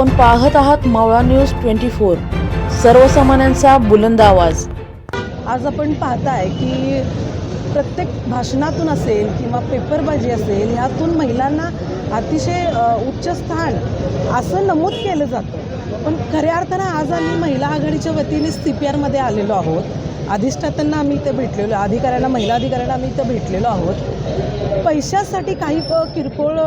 आपण पाहत आहात मावळा न्यूज ट्वेंटी फोर. सर्वसामान्यांचा बुलंद आवाज. आज आपण पाहताय की प्रत्येक भाषणातून असेल किंवा पेपरबाजी असेल ह्यातून महिलांना अतिशय उच्च स्थान असं नमूद केलं जातं. पण खऱ्या अर्थानं आज आम्ही महिला आघाडीच्या वतीने सी पी आरमध्ये आलेलो आहोत. अधिष्ठातांना आम्ही इथे भेटलेलो अधिकाऱ्यांना महिला अधिकाऱ्यांना आम्ही इथं भेटलेलो आहोत. पैशासाठी काही किरकोळ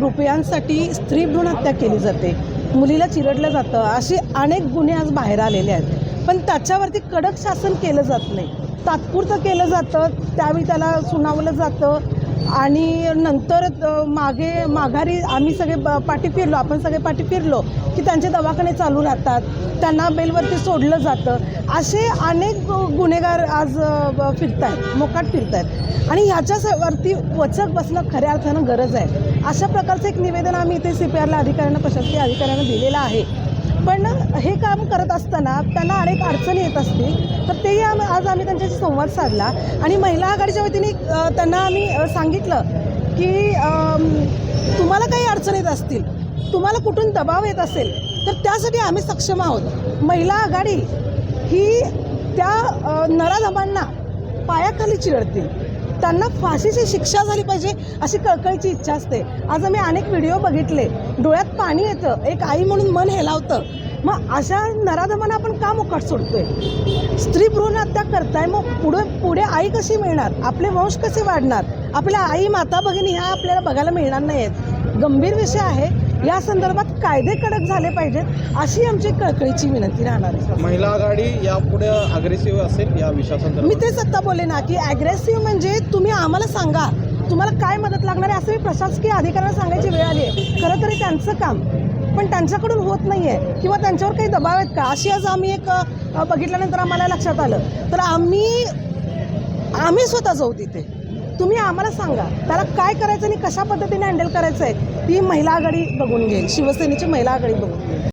रुपयांसाठी स्त्री भ्रूण हत्या केली जाते. मुलीला चिरडलं जातं. असे अनेक गुन्हे आज बाहेर आलेले आहेत. पण त्याच्यावरती कडक शासन केलं जात नाही. तात्पुरतं केलं जातं. त्यावेळी त्याला सुनावलं जातं. आणि नंतर मागे माघारी आम्ही सगळे ब- पाठी फिरलो आपण सगळे पाठी फिरलो की त्यांचे दवाखाने चालू राहतात. त्यांना बेलवरती सोडलं जातं. असे अनेक गुन्हेगार आज फिरत आहेत मोकाट फिरत आहेत आणि ह्याच्यावरती वचक बसणं खऱ्या अर्थानं गरज आहे. अशा प्रकारचं एक निवेदन आम्ही इथे सी पी आरला अधिकाऱ्यांना प्रशासकीय अधिकाऱ्यांना दिलेलं आहे. पण हे काम करत असताना त्यांना अनेक अडचणी येत असतील. तर तेही आम आज आम्ही त्यांच्याशी संवाद साधला. आणि महिला आघाडीच्या वतीने त्यांना आम्ही सांगितलं की तुम्हाला काही अडचण येत असतील तुम्हाला कुठून दबाव येत असेल तर त्यासाठी आम्ही सक्षम आहोत. महिला आघाडी ही त्या नराधमांना पायाखाली चिरडतील. त्यांना फाशीची शिक्षा झाली पाहिजे अशी कळकळीची इच्छा असते. आज आम्ही अनेक व्हिडिओ बघितले. डोळ्यात पाणी येतं. एक आई म्हणून मन हेलावतं. मग अशा नराधमांना आपण का मुकाट सोडतोय? स्त्री भ्रूण हत्या करताय मग पुढे पुढे आई कशी मिळणार? आपले वंश कसे वाढणार? आपल्या आई माता भगिनी ह्या आपल्याला बघायला मिळणार नाहीत गंभीर विषय आहे. या संदर्भात कायदे कडक झाले पाहिजेत अशी आमची कळकळीची विनंती राहणार आहे. महिला आघाडी यापुढे अग्रेसिव्ह असेल या मी विषयासंदर्भात तेच आत्ता बोलले ना की ॲग्रेसिव्ह म्हणजे तुम्ही आम्हाला सांगा. तुम्हाला काय मदत लागणार आहे असं मी प्रशासकीय अधिकाऱ्यांना सांगायची वेळ आली आहे. खरं तरी त्यांचं काम पण त्यांच्याकडून होत नाही आहे किंवा त्यांच्यावर काही दबाव आहेत का? अशी आज आम्ही एक बघितल्यानंतर आम्हाला लक्षात आलं. तर आम्ही आम्ही स्वतः जाऊ तिथे. तुम्ही आम्हाला सांगा त्याला काय करायचं आणि कशा पद्धतीने हँडल करायचं आहे ती महिला आघाडी बघून घेईल शिवसेनेची महिला आघाडी बघून घेईल.